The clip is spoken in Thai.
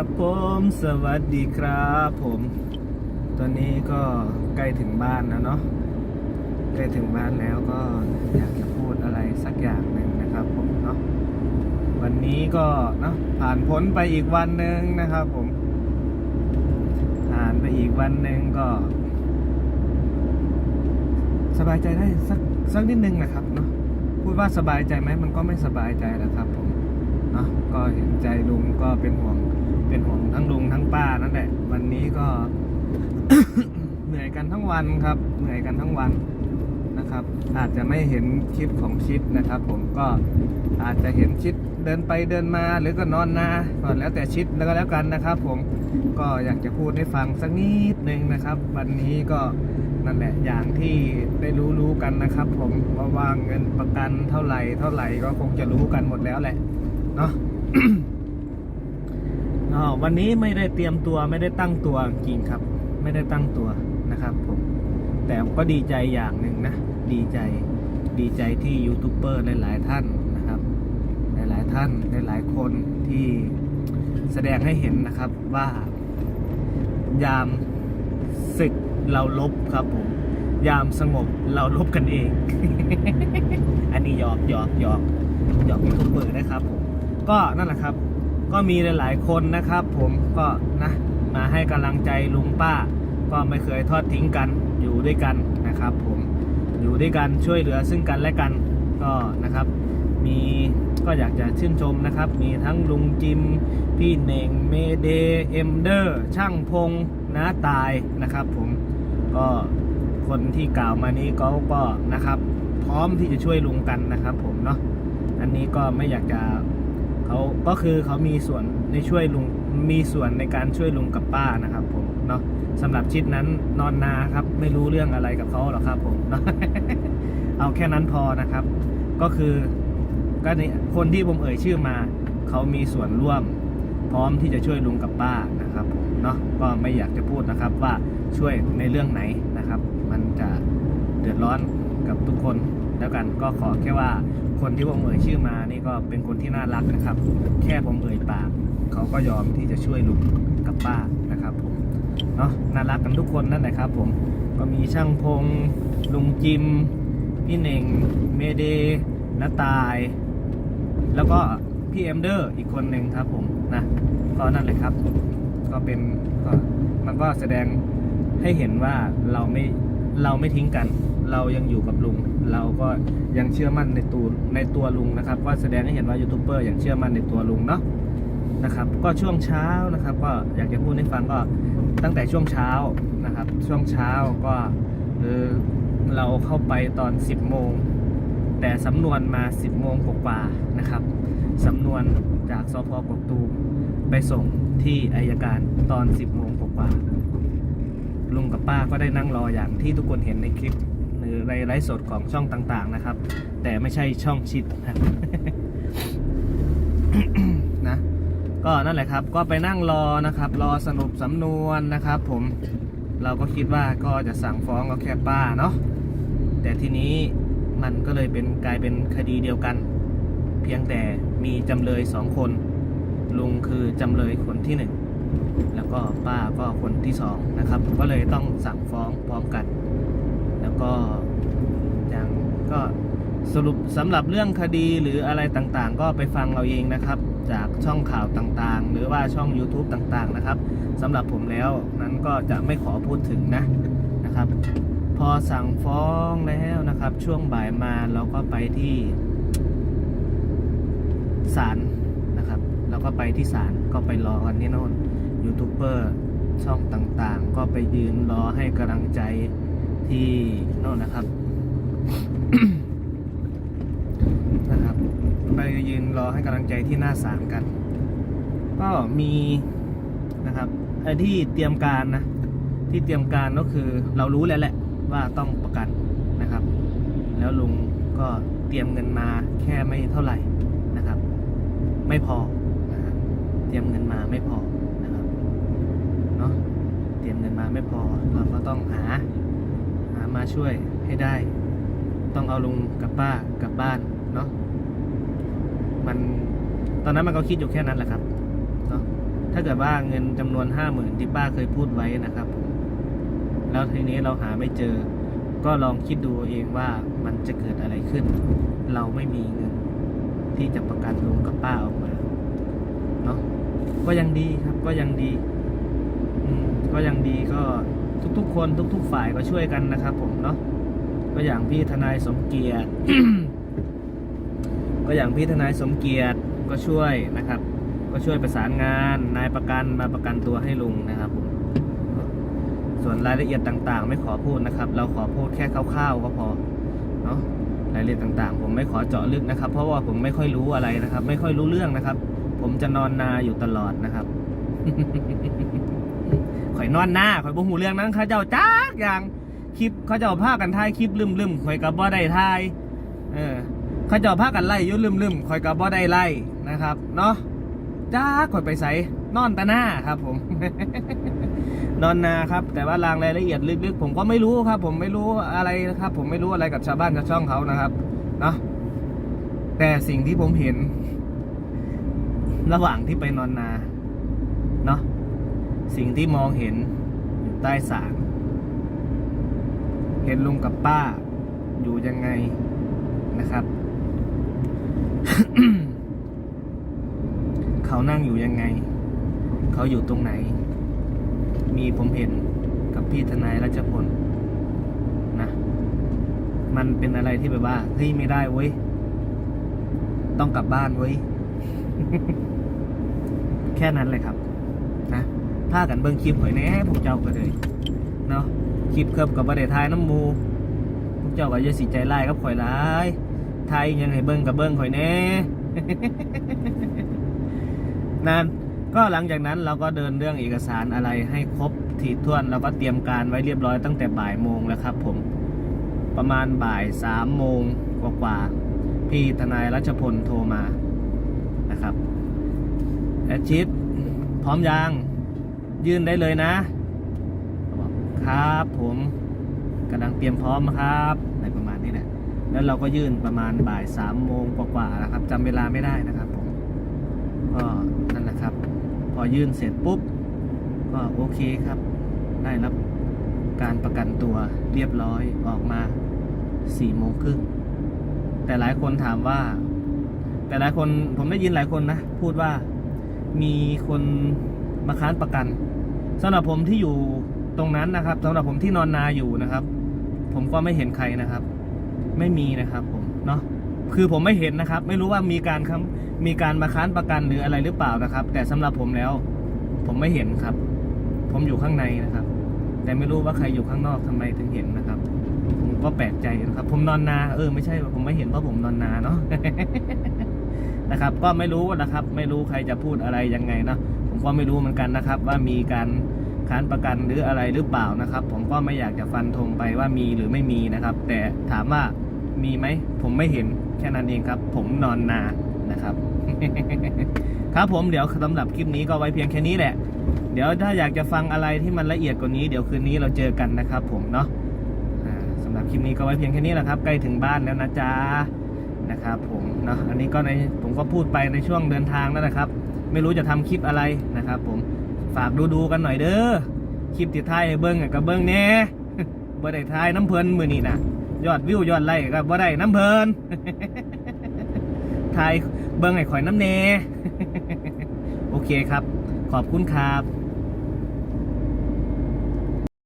ครับผมสวัสดีครับผม ตอนนี้ก็ใกล้ถึงบ้านแล้วเนาะใกล้ถึงบ้านแล้วก็อยากจะพูดอะไรสักอย่างหนึ่งนะครับผมเนาะวันนี้ก็เนาะผ่านพ้นไปอีกวันหนึ่งนะครับผม ผ่านไปอีกวันหนึ่งก็ สบายใจได้สักสักนิดนึงนะครับเนาะพูดว่าสบายใจไหมมันก็ไม่สบายใจแล้วครับผมเนาะก็เห็นใจลุงก็เป็นห่วง เป็นห่วงทั้งลุงทั้งป้านั่นแหละ วันนี้ก็ เหนื่อยกันทั้งวันครับ เหนื่อยกันทั้งวันนะครับ อาจจะไม่เห็นคลิปของชิดนะครับ ผมก็อาจจะเห็นชิดเดินไปเดินมาหรือก็นอนนาก็แล้วแต่ชิดแล้วก็แล้วกันนะครับ ผมก็อยากจะพูดให้ฟังสักนิดนึงนะครับ วันนี้ก็นั่นแหละอย่างที่ได้รู้รู้กันนะครับ ผมว่าว่าเงินประกันเท่าไหร่ เท่าไหร่ก็คงจะรู้กันหมดแล้วแหละเนาะ อ๋อวันนี้ไม่ได้เตรียมตัวไม่ได้ตั้งตัวจริงครับ ไม่ได้ตั้งตัวนะครับผมแต่ก็ดีใจอย่างหนึ่งนะ ดีใจดีใจที่ยูทูบเบอร์หลายๆท่านนะครับ หลายๆท่านหลายๆคนที่แสดงให้เห็นนะครับว่ายามศึกเราลบครับผม ยามสงบเราลบกันเอง อันนี้หยอกหยอกหยอกหยอกยูทูบเบอร์นะครับผมก็นั่นแหละครับ ก็มีหลาย ๆ คนนะครับ ผมก็นะมาให้กำลังใจลุงป้า ก็ไม่เคยทอดทิ้งกันอยู่ด้วยกันนะครับ ผมอยู่ด้วยกันช่วยเหลือซึ่งกันและกันก็นะครับ มีก็อยากจะชื่นชมนะครับ มีทั้งลุงจิม พี่เน่งเมเดเอ็มเดอร์ ช่างพงน้าตายนะครับ ผมก็คนที่กล่าวมานี้เขาก็นะครับ พร้อมที่จะช่วยลุงกันนะครับ ผมเนาะอันนี้ก็ไม่อยากจะ ก็คือเขามีส่วนในช่วยลุงมีส่วนในการช่วยลุงกับป้านะครับ ผมเนาะสำหรับชิดนั้นนอนนาครับ ไม่รู้เรื่องอะไรกับเขาหรอกครับผมเนาะเอาแค่นั้นพอนะครับ ก็คือก็ในคนที่ผมเอ่ยชื่อมา เขามีส่วนร่วม พร้อมที่จะช่วยลุงกับป้านะครับผมเนาะก็ไม่อยากจะพูดนะครับว่าช่วยในเรื่องไหนนะครับ มันจะเดือดร้อนกับทุกคนแล้วกันก็ขอแค่ว่า คนที่ผมเอ่ยชื่อมานี่ก็เป็นคนที่น่ารักนะครับ แค่ผมเอ่ยปากเขาก็ยอมที่จะช่วยลุงกับป้านะครับผมเนาะน่ารักกันทุกคนนั่นแหละครับผมก็มีช่างพงลุงจิม พี่เน่งเมเดนาตาย แล้วก็พี่เอมเดอร์อีกคนหนึ่งครับผมนะก็นั่นแหละครับ ก็เป็นก็มันก็แสดงให้เห็นว่าเราไม่เราไม่ทิ้งกัน เรายังอยู่กับลุง เราก็ยังเชื่อมั่นในตัวในตัวลุงนะครับก็แสดงให้เห็นว่ายูทูบเบอร์ยังเชื่อมั่นในตัวลุงเนาะนะครับ ก็ช่วงเช้านะครับ ก็อยากจะพูดให้ฟังก็ตั้งแต่ช่วงเช้านะครับ ช่วงเช้าก็เออเราเข้าไปตอน 10 โมง แต่สำนวนมา 10 โมงกว่าๆนะครับสำนวนจากสพกกตูมไปส่งที่อายการตอน 10 โมงกว่าลุงกับป้าก็ได้นั่งรออย่างที่ทุกคนเห็นในคลิป หรือในไลฟ์สดของช่องต่างๆนะครับ แต่ไม่ใช่ช่องชิดนะนะก็นั่นแหละครับ ก็ไปนั่งรอนะครับ รอสรุปสำนวนนะครับ ผมเราก็คิดว่าก็จะสั่งฟ้องก็แค่ป้าเนาะแต่ทีนี้มันก็เลยเป็นกลายเป็นคดีเดียวกัน เพียงแต่มีจำเลยสองคน ลุงคือจำเลยคนที่หนึ่งแล้วก็ป้าก็คนที่สองนะครับ ก็เลยต้องสั่งฟ้องพร้อมกัน ก็ย่างก็สรุปสำหรับเรื่องคดีหรืออะไรต่างๆ ก็ไปฟังเอาเองนะครับ จากช่องข่าวต่างๆ หรือว่าช่อง YouTube ต่างๆนะครับสำหรับผมแล้วนั้นก็จะไม่ขอพูดถึงนะนะครับ พอสั่งฟ้องแล้วนะครับ ช่วงบ่ายมาเราก็ไปที่ศาลนะครับเราก็ไปที่ศาลก็ไปรอกันที่โน่นยูทูบเบอร์ช่องต่างๆ ก็ไปยืนรอให้กำลังใจ ที่โน่นนะครับนะครับ ไปยืนรอให้กำลังใจที่หน้าศาลกัน ก็มีนะครับไอ้ที่เตรียมการนะ ที่เตรียมการก็คือเรารู้แล้วแหละว่าต้องประกันนะครับ แล้วลุงก็เตรียมเงินมาแค่ไม่เท่าไหร่นะครับ ไม่พอนะครับเตรียมเงินมาไม่พอนะครับเนาะเตรียมเงินมาไม่พอเราก็ต้องหาหา มาช่วยให้ได้ ต้องเอาลุงกับป้ากลับบ้านเนาะมันตอนนั้นมันก็คิดอยู่แค่นั้นแหละครับเนาะถ้าเกิดว่าเงินจำนวนห้าหมื่นที่ป้าเคยพูดไว้นะครับผมแล้วทีนี้เราหาไม่เจอ ก็ลองคิดดูเองว่ามันจะเกิดอะไรขึ้น เราไม่มีเงินที่จะประกันลุงกับป้าออกมาเนาะก็ยังดีครับก็ยังดี อืมก็ยังดีก็ ทุกๆ คนทุก ๆ ฝ่ายก็ช่วยกันนะครับ ผมเนาะก็อย่างพี่ทนายสมเกียรติ ก็อย่างพี่ทนายสมเกียรติก็ช่วยนะครับ ก็ช่วยประสานงานนายประกันมาประกันตัวให้ลุงนะครับผมส่วนรายละเอียดต่างๆ ไม่ขอพูดนะครับ เราขอพูดแค่คร่าวๆก็พอเนาะรายละเอียดต่างๆ ผมไม่ขอเจาะลึกนะครับ เพราะว่าผมไม่ค่อยรู้อะไรนะครับ ไม่ค่อยรู้เรื่องนะครับ ผมจะนอนนาอยู่ตลอดนะครับ ข่อยนอนหน้าข่อยบ่หูเรื่องนั้นเขาเจ้าจักอย่างคลิปเขาเจ้าพากันถ่ายคลิปลืมๆข่อยกับบ่ได้ถ่ายเออเขาเจ้าพากันไล่ยุ่ลืมๆข่อยกับบ่ได้ไล่นะครับ เนาะจ้าข่อยไปใส่นอนตาหน้าครับ ผม นอนนาครับ แต่ว่ารางรายละเอียดลึกๆ ผมก็ไม่รู้ครับ ผมไม่รู้อะไรนะครับ ผมไม่รู้อะไรกับชาวบ้านชาวช่องเขานะครับ เนาะแต่สิ่งที่ผมเห็น ระหว่างที่ไปนอนนา เนาะ สิ่งที่มองเห็นอยู่ใต้ศาลเห็นลุงกับป้าอยู่ยังไงนะครับ เขานั่งอยู่ยังไง เขาอยู่ตรงไหน มีผมเห็นกับพี่ทนายรัชพลนะมันเป็นอะไรที่แบบว่าเฮ้ยไม่ได้เว้ยต้องกลับบ้านเว้ย แค่นั้นเลยครับ นะ พากันเบิ่งคลิปข่อยแน่พวกเจ้าก็เลยเนาะคลิปเคิบกับประเดทายน้ำมูพวกเจ้าก็อย่าสิใจร้ายกับข่อยหลายทายยังให้เบิ่งกับเบิ่งข่อยแน่นั่นก็หลังจากนั้นเราก็เดินเรื่องเอกสารอะไรให้ครบถี่ถ้วนเราก็เตรียมการไว้เรียบร้อยตั้งแต่บ่ายโมงแล้วครับ ผมประมาณบ่ายสามโมงกว่าๆพี่ทนายรัชพลโทรมานะครับแอดชิดพร้อมยัง ยื่นได้เลยนะบอกครับผมกำลังเตรียมพร้อมครับในประมาณนี้แหละแล้วเราก็ยื่นประมาณบ่ายสามโมงกว่าๆนะครับจำเวลาไม่ได้นะครับผมก็นั่นแหละครับ พอยื่นเสร็จปุ๊บ ก็โอเคครับ ได้รับการประกันตัวเรียบร้อยออกมาสี่โมงครึ่งแต่หลายคนถามว่า แต่หลายคนผมได้ยินหลายคนนะ พูดว่ามีคน มาค้านประกันสำหรับผมที่อยู่ตรงนั้นนะครับสำหรับผมที่นอนนาอยู่นะครับ ผมก็ไม่เห็นใครนะครับ ไม่มีนะครับ ผมเนาะคือผมไม่เห็นนะครับ ไม่รู้ว่ามีการคมีการมาค้านประกันหรืออะไรหรือเปล่านะครับ แต่สำหรับผมแล้ว ผมไม่เห็นครับ ผมอยู่ข้างในนะครับ แต่ไม่รู้ว่าใครอยู่ข้างนอกทำไมถึงเห็นนะครับ ผมก็แปลกใจนะครับ ผมนอนนา เออไม่ใช่ผมไม่เห็นเพราะผมนอนนาเนาะ นะครับ ก็ไม่รู้นะครับ ไม่รู้ใครจะพูดอะไรยังไงนะผมก็ไม่รู้เหมือนกันนะครับ ว่ามีการค้านประกันหรืออะไรหรือเปล่านะครับ ผมก็ไม่อยากจะฟันธงไปว่ามีหรือไม่มีนะครับ แต่ถามว่ามีไหมผมไม่เห็นแค่นั้นเองครับ ผมนอนนานะครับ ครับผมเดี๋ยวสำหรับคลิปนี้ก็ไว้เพียงแค่นี้แหละ เดี๋ยวถ้าอยากจะฟังอะไรที่มันละเอียดกว่านี้เดี๋ยวคืนนี้เราเจอกันนะครับ ผมเนาะสำหรับคลิปนี้ก็ไว้เพียงแค่นี้แหละครับ ใกล้ถึงบ้านแล้วนะจ๊ะ นะครับผมเนาะอันนี้ก็ในผมก็พูดไปในช่วงเดินทางแล้วนะครับ ไม่รู้จะทำคลิปอะไรนะครับ ผมฝากดูดูๆกันหน่อยเด้อคลิปติดท้ายเบิ้งกับเบิ้งแน่บ่ได้ทายน้ำเพลินมือนี่นะยอดวิวยอดไลค์ก็บ่ได้น้ำเพลินทายเบิ้งให้ข่อยน้ำเนโอเคครับ ขอบคุณครับ